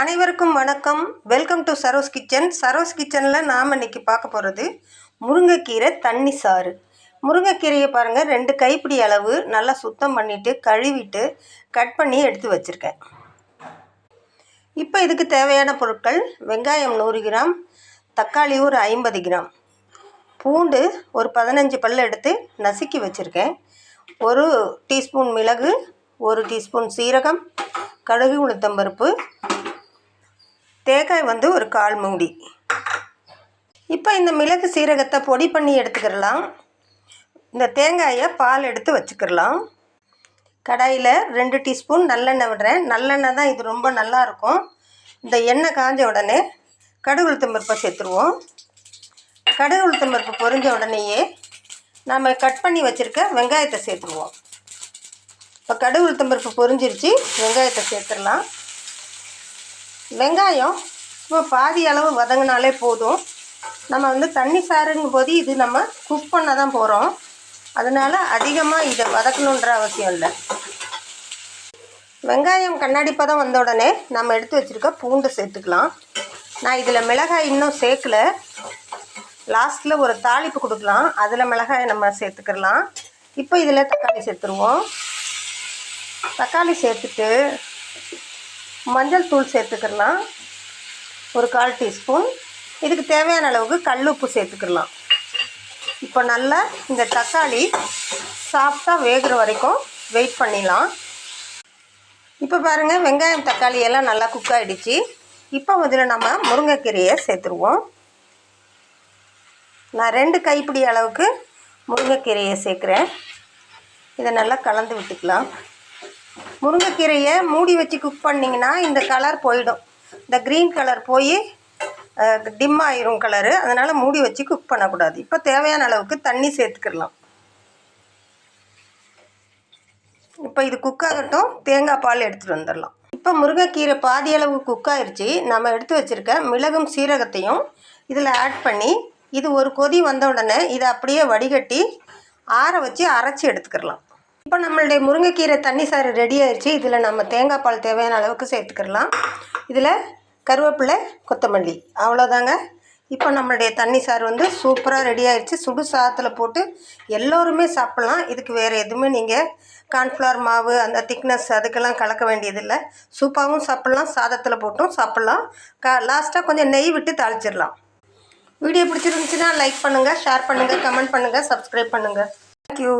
அனைவருக்கும் வணக்கம். Welcome to Saro's kitchen Saro's கிச்சனில் நாம் இன்றைக்கி பார்க்க போகிறது முருங்கைக்கீரை தண்ணி சாறு. முருங்கைக்கீரையை பாருங்கள் ரெண்டு கைப்பிடி அளவு நல்லா சுத்தம் பண்ணிவிட்டு கழுவிட்டு கட் பண்ணி எடுத்து வச்சுருக்கேன். இப்போ இதுக்கு தேவையான பொருட்கள் வெங்காயம் நூறு கிராம் தக்காளி ஒரு ஐம்பது கிராம். பூண்டு ஒரு பதினஞ்சு பல் எடுத்து நசுக்கி வச்சுருக்கேன். ஒரு டீஸ்பூன் மிளகு ஒரு டீஸ்பூன் சீரகம் கடுகு உளுத்தம்பருப்பு தேங்காய் வந்து ஒரு கால் மூடி. இப்போ இந்த மிளகு சீரகத்தை பொடி பண்ணி எடுத்துக்கிடலாம். இந்த தேங்காயை பால் எடுத்து வச்சுக்கிடலாம். கடாயில் ரெண்டு டீஸ்பூன் நல்லெண்ணெய் விடுறேன். நல்லெண்ணெய் தான் இது ரொம்ப நல்லா இருக்கும். இந்த எண்ணெய் காஞ்ச உடனே கடுகு உளுத்தம்பருப்பை சேர்த்துருவோம். கடுகு உளுத்தம்பருப்பு பொரிஞ்ச உடனேயே நாம் கட் பண்ணி வச்சுருக்க வெங்காயத்தை சேர்த்துருவோம். இப்போ கடுகு உளுத்தம்பருப்பு பொரிஞ்சிருச்சு. வெங்காயத்தை சேர்த்துடலாம். வெங்காயம் சும்மா பாதி அளவு வதங்கினாலே போதும். நம்ம வந்து தண்ணி சாருங்கும் போது இது நம்ம குக் பண்ண தான் போகிறோம் அதனால் அதிகமாக இதை வதக்கணுன்ற அவசியம் இல்லை. வெங்காயம் கண்ணாடி பதம் வந்த உடனே நம்ம எடுத்து வச்சுருக்க பூண்டு சேர்த்துக்கலாம். நான் இதில் மிளகாய் இன்னும் சேர்க்கல. லாஸ்ட்டில் ஒரு தாளிப்பு கொடுக்கலாம். அதில் மிளகாய் நம்ம சேர்த்துக்கலாம். இப்போ இதில் தக்காளி சேர்த்துருவோம். தக்காளி சேர்த்துட்டு மஞ்சள் தூள் சேர்த்துக்கிடலாம். ஒரு கால் டீஸ்பூன். இதுக்கு தேவையான அளவுக்கு கல் உப்பு சேர்த்துக்கிடலாம். இப்போ நல்லா இந்த தக்காளி சாஃப்டாக வேகிற வரைக்கும் வெயிட் பண்ணிடலாம். இப்போ பாருங்கள் வெங்காயம் தக்காளி எல்லாம் நல்லா குக் ஆகிடுச்சு இப்போ இதில் நம்ம முருங்கைக்கீரையை சேர்த்துருவோம். நான் ரெண்டு கைப்பிடி அளவுக்கு முருங்கைக்கீரையை சேர்க்குறேன். இதை நல்லா கலந்து விட்டுக்கலாம். முருங்கைக்கீரையை மூடி வச்சு குக் பண்ணிங்கன்னா இந்த கலர் போயிடும். இந்த க்ரீன் கலர் போய் டிம் ஆயிரும் கலரு அதனால் மூடி வச்சு குக் பண்ணக்கூடாது. இப்போ தேவையான அளவுக்கு தண்ணி சேர்த்துக்கிடலாம். இப்போ இது குக் ஆகட்டும். தேங்காய் பால் எடுத்துகிட்டு வந்துடலாம். இப்போ முருங்கைக்கீரை பாதி அளவு குக் ஆயிடுச்சு நம்ம எடுத்து வச்சுருக்க மிளகும் சீரகத்தையும் இதில் ஆட் பண்ணி இது ஒரு கொதி வந்த உடனே இதை அப்படியே வடிகட்டி ஆற வச்சு அரைச்சி எடுத்துக்கிடலாம். இப்போ நம்மளுடைய முருங்கைக்கீரை தண்ணி சாறு ரெடி ஆயிடுச்சு இதில் நம்ம தேங்காய் பால் தேவையான அளவுக்கு சேர்த்துக்கிடலாம். இதில் கருவேப்பிலை கொத்தமல்லி. அவ்வளோதாங்க இப்போ நம்மளுடைய தண்ணி சாறு வந்து சூப்பராக ரெடி ஆயிடுச்சு சுடு சாதத்தில் போட்டு எல்லோருமே சாப்பிட்லாம். இதுக்கு வேறு எதுவுமே நீங்கள் கார்ன்ஃப்ளவர் மாவு அந்த திக்னஸ் அதுக்கெல்லாம் கலக்க வேண்டியதில்லை. சூப்பாகவும் சாப்பிட்லாம். சாதத்தில் போட்டும் சாப்பிட்லாம். க லாஸ்ட்டாக கொஞ்சம் நெய் விட்டு தாளிச்சிடலாம். வீடியோ பிடிச்சிருந்துச்சுன்னா லைக் பண்ணுங்கள் ஷேர் பண்ணுங்கள் கமெண்ட் பண்ணுங்கள் சப்ஸ்கிரைப் பண்ணுங்கள் தேங்க்யூ